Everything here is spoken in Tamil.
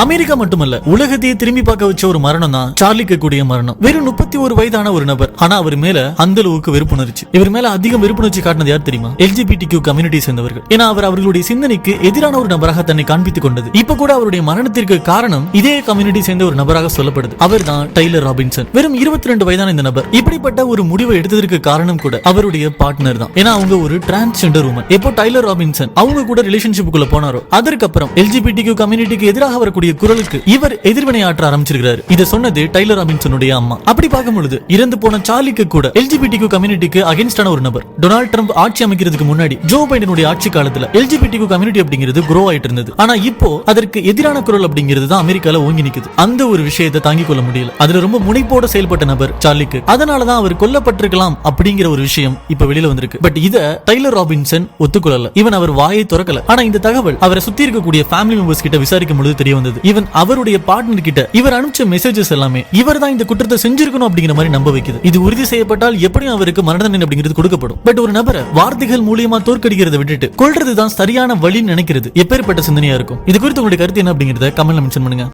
அமெரிக்கா மட்டுமல்ல உலகத்தையே திரும்பி பார்க்க வச்ச ஒரு மரணம் தான் சார்லிக்கு கூடிய மரணம். வெறும் முப்பத்தி ஒரு வயதான ஒரு நபர். ஆனா அவர் மேல அந்த அளவுக்கு வெறுப்புணர்ச்சி. இவர் மேல அதிகம் வெறுப்புணர்ச்சி காட்டினது யார் தெரியுமா? எல்ஜிபிடி கியூ கம்யூனிட்டி சேர்ந்தவர்கள். ஏன்னா அவர் அவர்களுடைய சிந்தனைக்கு எதிரான ஒரு நபராக தன்னை காண்பித்துக் கொண்டது. இப்ப கூட அவருடைய மரணத்திற்கு காரணம் இதே கம்யூனிட்டி சேர்ந்த ஒரு நபராக சொல்லப்படுது. அவர் தான் டைலர் ராபின்சன் வெறும் இருபத்தி ரெண்டு வயதான இந்த நபர். இப்படிப்பட்ட ஒரு முடிவை எடுத்ததற்கு காரணம் கூட அவருடைய பார்ட்னர் தான். ஏன்னா அவங்க ஒரு டிரான்ஸ்ஜெண்டர் உமன் எப்போ டைலர் ராபின்சன் அவங்க கூட ரிலேஷன்ஷிப்புக்குள்ள போனாரோ அதற்கப்புறம் எல்ஜிபிடி கம்யூனிட்டிக்கு எதிராக வரக்கூடிய குரலுக்கு இவர் எதிர்வினை ஆற்ற ஆரம்பிச்சிருக்காரு இதை சொன்னது டைலர் ராபின்சனுடைய அம்மா. அப்படி பார்க்கும் பொழுது இறந்து போன சார்லிக்கு கூட எல்ஜிபிடிக்கு கம்யூனிட்டிக்கு அகேன்ஸ்டான ஒரு நபர். டொனால்ட் ட்ரம்ப் ஆட்சி அமைக்கிறதுக்கு முன்னாடி ஜோ பைடனுடைய ஆட்சி காலத்துல எல்ஜிபிடிக்கு கம்யூனிட்டி அப்படிங்கிறது குரோ ஆயிட்டு இருந்தது. ஆனா இப்போ அதற்கு எதிரான குரல் அப்படிங்கிறது தான் அமெரிக்கால ஓங்கி நிக்குது. அந்த ஒரு விஷயத்தை தாங்கிக் கொள்ள முடியல. அதுல ரொம்ப முனைப்போட செயல்பட்ட நபர் சார்லிக்கு. அதனாலதான் அவர் கொல்லப்பட்டிருக்கலாம் அப்படிங்கிற ஒரு விஷயம் இப்ப வெளியில வந்திருக்கு. பட் இத டைலர் ராபின்சன் ஒத்துக்கொள்ளல. இவன் அவர் வாயை திறக்கல. ஆனா இந்த தகவல் அவரை சுத்தி இருக்கக்கூடிய ஃபேமிலி மெம்பர்ஸ் கிட்ட விசாரிக்கும் பொழுது தெரிய வந்தது. இவன் அவருடைய பார்ட்னர் கிட்ட இவர் அனுப்பிச்ச மெசேஜஸ் எல்லாமே இவர் தான் இந்த குற்றத்தை செஞ்சிருக்கணும் அப்படிங்கிற மாதிரி நம்ப வைக்குது. இது உறுதி செய்யப்பட்டால் எப்படியும் அவருக்கு மரண தண்டனை அப்படிங்கிறது கொடுக்கப்படும். பட் ஒரு நபரை வார்த்தைகள் மூலியமா தோற்கடிக்கிறத விட்டுட்டு கொள்றது தான் சரியான வழின்னு நினைக்கிறது எப்பேற்பட்ட சிந்தனையா இருக்கும்? இது குறித்து உங்களுடைய கருத்து என்ன அப்படிங்கறத கமெண்ட்ல மென்ஷன் பண்ணுங்க.